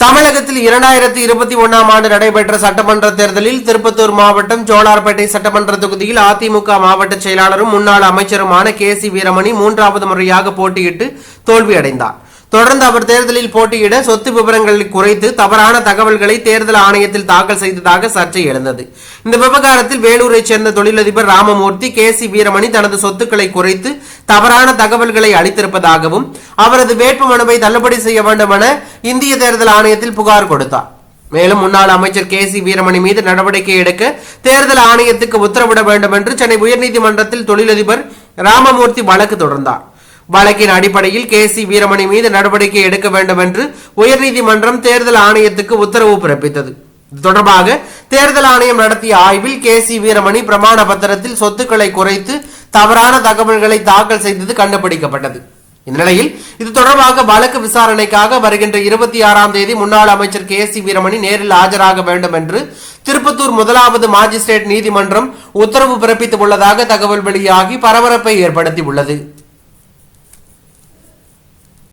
தமிழகத்தில் இரண்டாயிரத்தி இருபத்தி ஒன்னாம் ஆண்டு நடைபெற்ற சட்டமன்ற தேர்தலில் திருப்பத்தூர் மாவட்டம் ஜோலார்பேட்டை சட்டமன்ற தொகுதியில் அதிமுக மாவட்ட செயலாளரும் முன்னாள் அமைச்சருமான கே சி வீரமணி மூன்றாவது முறையாக போட்டியிட்டு தோல்வியடைந்தார். தொடர்ந்து அவர் தேர்தலில் போட்டியிட சொத்து விவரங்களை குறைத்து தவறான தகவல்களை தேர்தல் ஆணையத்தில் தாக்கல் செய்ததாக சர்ச்சை எழுந்தது. இந்த விவகாரத்தில் வேலூரைச் சேர்ந்த தொழிலதிபர் ராமமூர்த்தி கே சி வீரமணி தனது சொத்துக்களை குறைத்து தவறான தகவல்களை அளித்திருப்பதாகவும் அவரது வேட்புமனுவை தள்ளுபடி செய்ய வேண்டும் என இந்திய தேர்தல் ஆணையத்தில் புகார் கொடுத்தார். மேலும் முன்னாள் அமைச்சர் கே சி வீரமணி மீது நடவடிக்கை எடுக்க தேர்தல் ஆணையத்துக்கு உத்தரவிட வேண்டும் என்று சென்னை உயர்நீதிமன்றத்தில் தொழிலதிபர் ராமமூர்த்தி வழக்கு தொடர்ந்தார். வழக்கின் அடிப்படையில் கே சி வீரமணி மீது நடவடிக்கை எடுக்க வேண்டும் என்று உயர்நீதிமன்றம் தேர்தல் ஆணையத்துக்கு உத்தரவு பிறப்பித்தது. இது தொடர்பாக தேர்தல் ஆணையம் நடத்திய ஆய்வில் கே சி வீரமணி பிரமாண பத்திரத்தில் சொத்துக்களை குறைத்து தவறான தகவல்களை தாக்கல் செய்தது கண்டுபிடிக்கப்பட்டது. இந்நிலையில் இது தொடர்பாக வழக்கு விசாரணைக்காக வருகின்ற இருபத்தி ஆறாம் தேதி முன்னாள் அமைச்சர் கே சி வீரமணி நேரில் ஆஜராக வேண்டும் என்று திருப்பத்தூர் முதலாவது மாஜிஸ்ட்ரேட் நீதிமன்றம் உத்தரவு பிறப்பித்துள்ளதாக தகவல் வெளியாகி பரபரப்பை ஏற்படுத்தி உள்ளது